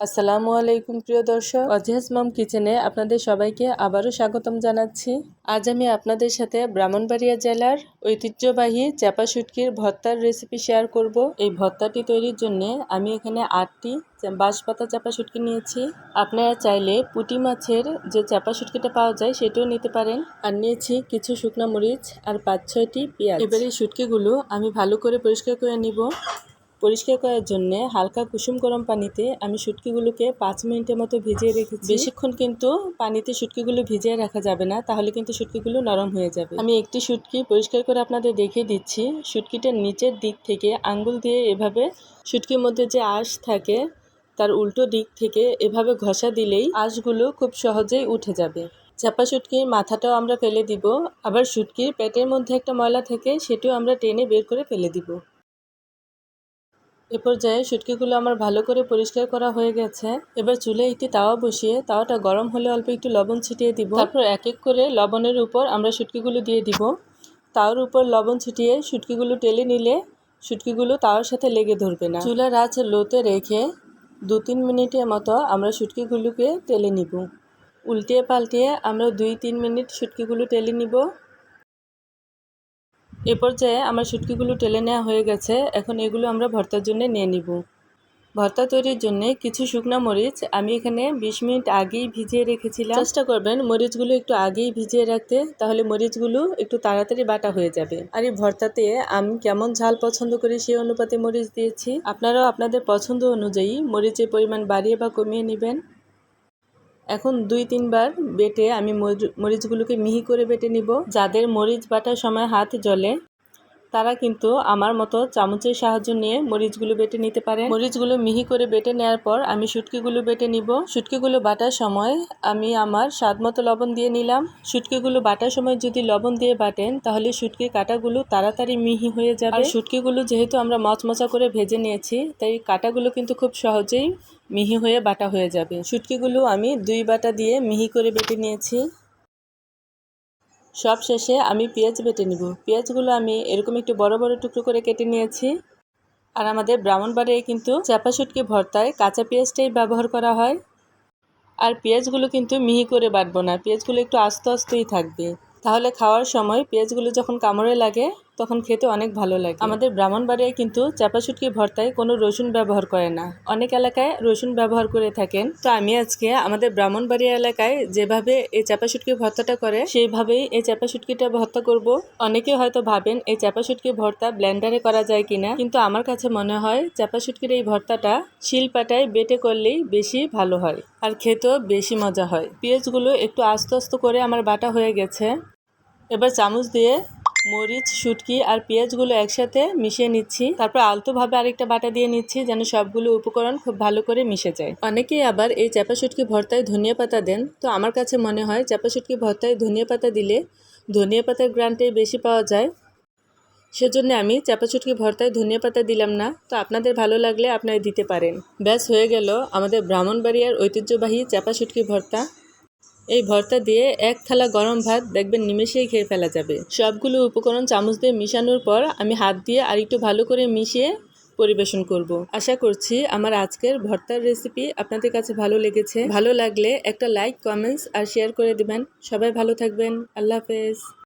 আসসালামু আলাইকুম, প্রিয় দর্শক। অজেহাস মম কিচেনে আপনাদের সবাইকে আবারও স্বাগতম জানাচ্ছি। আজ আমি আপনাদের সাথে ব্রাহ্মণবাড়িয়া জেলার ঐতিহ্যবাহী চাপা শুটকির ভর্তার রেসিপি শেয়ার করব। এই ভর্তাটি তৈরির জন্য আমি এখানে আটটি বাঁশপাতা চাপা শুটকি নিয়েছি। আপনারা চাইলে পুঁটি মাছের যে চাপা শুটকিটা পাওয়া যায় সেটাও নিতে পারেন। আর নিয়েছি কিছু শুকনো মরিচ আর পাঁচ ছয়টি পেঁয়াজ। এবার এই শুটকিগুলো আমি ভালো করে পরিষ্কার করে নিব। পরিষ্কার করার জন্য হালকা কুসুম গরম পানিতে আমি শুটকিগুলোকে পাঁচ মিনিটের মতো ভিজিয়ে রেখেছি। বেশিক্ষণ কিন্তু পানিতে শুটকিগুলো ভিজিয়ে রাখা যাবে না, তাহলে কিন্তু শুটকিগুলো নরম হয়ে যাবে। আমি একটি শুটকি পরিষ্কার করে আপনাদের দেখিয়ে দিচ্ছি। শুটকিটার নিচের দিক থেকে আঙ্গুল দিয়ে এভাবে শুটকির মধ্যে যে আঁশ থাকে, তার উল্টো দিক থেকে এভাবে ঘষা দিলেই আঁশগুলো খুব সহজেই উঠে যাবে। চাপা শুটকির মাথাটাও আমরা ফেলে দিব। আবার শুটকির পেটের মধ্যে একটা ময়লা থাকে, সেটিও আমরা টেনে বের করে ফেলে দিব। এ পর্যায়ে শুটকিগুলো আমার ভালো করে পরিষ্কার করা হয়ে গেছে। এবার চুলে একটি তাওয়া বসিয়ে তাওয়াটা গরম হলে অল্প একটু লবণ ছিটিয়ে দিব। তারপর এক এক করে লবণের উপর আমরা শুটকিগুলো দিয়ে দিব। তাওয়ার উপর লবণ ছিটিয়ে শুটকিগুলো টেলে নিলে শুটকিগুলো তাওয়ার সাথে লেগে ধরবে না। চুলার আঁচ লোতে রেখে দু তিন মিনিটের মতো আমরা শুটকিগুলোকে টেলে নিব। উল্টিয়ে পাল্টিয়ে আমরা দুই তিন মিনিট শুটকিগুলো টেলে নিব। এ পর্যায়ে আমার শুটকিগুলো টেলে নেওয়া হয়ে গেছে, এখন এগুলো আমরা ভর্তার জন্য নিয়ে নিব। ভর্তা তৈরির জন্য কিছু শুকনো মরিচ আমি এখানে বিশ মিনিট আগেই ভিজিয়ে রেখেছিলাম। চেষ্টা করবেন মরিচগুলো একটু আগেই ভিজিয়ে রাখতে, তাহলে মরিচগুলো একটু তাড়াতাড়ি বাটা হয়ে যাবে। আর এই ভর্তাতে আমি কেমন ঝাল পছন্দ করি সেই অনুপাতে মরিচ দিয়েছি। আপনারাও আপনাদের পছন্দ অনুযায়ী মরিচের পরিমাণ বাড়িয়ে বা কমিয়ে নেবেন। এখন দুই, তিনবার বেটে আমি মরিচগুলোকে মিহি করে বেটে নিব। যাদের মরিচ বাটার সময় হাত জলে তারা কিন্তু আমার মতো চামচের সাহায্য নিয়ে মরিচগুলো বেটে নিতে পারে মরিচগুলো মিহি করে বেটে নেওয়ার পর আমি শুটকিগুলো বেটে নিব। শুটকিগুলো বাটার সময় আমি আমার স্বাদ মতো লবণ দিয়ে নিলাম। শুটকিগুলো বাটার সময় যদি লবণ দিয়ে বাটেন, তাহলে শুটকি কাটাগুলো তাড়াতাড়ি মিহি হয়ে যাবে। আর শুটকিগুলো যেহেতু আমরা মচমচা করে ভেজে নিয়েছি, তাই কাটাগুলো কিন্তু খুব সহজেই মিহি হয়ে বাটা হয়ে যাবে। শুটকিগুলো আমি দুই বাটা দিয়ে মিহি করে বেটে নিয়েছি। সব শেষে আমি পেঁয়াজ বেটে নিব। পেঁয়াজগুলো আমি এরকম একটু বড় বড় টুকরো করে কেটে নিয়েছি। আর আমাদের ব্রাহ্মণবাড়িয়ে কিন্তু চাপা শুটকি ভর্তায় কাঁচা পেঁয়াজটাই ব্যবহার করা হয়। আর পেঁয়াজগুলো কিন্তু মিহি করে বাটবো না, পেঁয়াজগুলো একটু আস্তে আস্তেই থাকবে। তাহলে খাওয়ার সময় পেঁয়াজগুলো যখন কামড়ে লাগে তখন খেতে অনেক ভালো লাগে। আমাদের ব্রাহ্মণবাড়িয়ায় কিন্তু চাপা শুটকি ভর্তায় কোনো রসুন ব্যবহার করে না। অনেক এলাকায় রসুন ব্যবহার করে থাকেন। তো আমি আজকে আমাদের ব্রাহ্মণবাড়িয়া এলাকায় যেভাবে এই চাপা শুটকি ভর্তাটা করে, সেইভাবেই এই চাপা শুটকিটা ভর্তা করব। অনেকে হয়তো ভাবেন এই চাপা শুটকি ভর্তা ব্ল্যান্ডারে করা যায় কিনা, কিন্তু আমার কাছে মনে হয় চাপা শুটকির এই ভর্তাটা শিলপাটায় বেটে করলেই বেশি ভালো হয় আর খেতেও বেশি মজা হয়। পেঁয়াজগুলো একটু আস্তে আস্তে করে আমার বাটা হয়ে গেছে। এবার চামচ দিয়ে মরিচ, শুটকি আর পেঁয়াজগুলো একসাথে মিশিয়ে নিচ্ছি। তারপর আলতোভাবে আরেকটা বাটা দিয়ে নিচ্ছি যেন সবগুলো উপকরণ খুব ভালো করে মিশে যায়। অনেকেই আবার এই চাপা শুটকি ভর্তায় ধনিয়া পাতা দেন। তো আমার কাছে মনে হয় চাপা শুটকি ভর্তায় ধনিয়া পাতা দিলে ধনিয়া পাতার গ্রানটাই বেশি পাওয়া যায়। সেজন্য আমি চাপা চুটকি ভর্তায় ধনিয়া পাতা দিলাম না। তো আপনাদের ভালো লাগলে আপনারা দিতে পারেন। ব্যাস, হয়ে গেল আমাদের ব্রাহ্মণবাড়িয়ার ঐতিহ্যবাহী চাপা শুটকি ভর্তা। এই ভর্তা দিয়ে এক থালা গরম ভাত, দেখবেন নিমেষেই খেয়ে ফেলা যাবে। সবগুলো উপকরণ চামচ দিয়ে মিশানোর পর আমি হাত দিয়ে আর একটু ভালো করে মিশিয়ে পরিবেশন করব। আশা করছি আমার আজকের ভর্তার রেসিপি আপনাদের কাছে ভালো লেগেছে। ভালো লাগলে একটা লাইক কমেন্টস আর শেয়ার করে দিবেন। সবাই ভালো থাকবেন। আল্লাহ হাফেজ।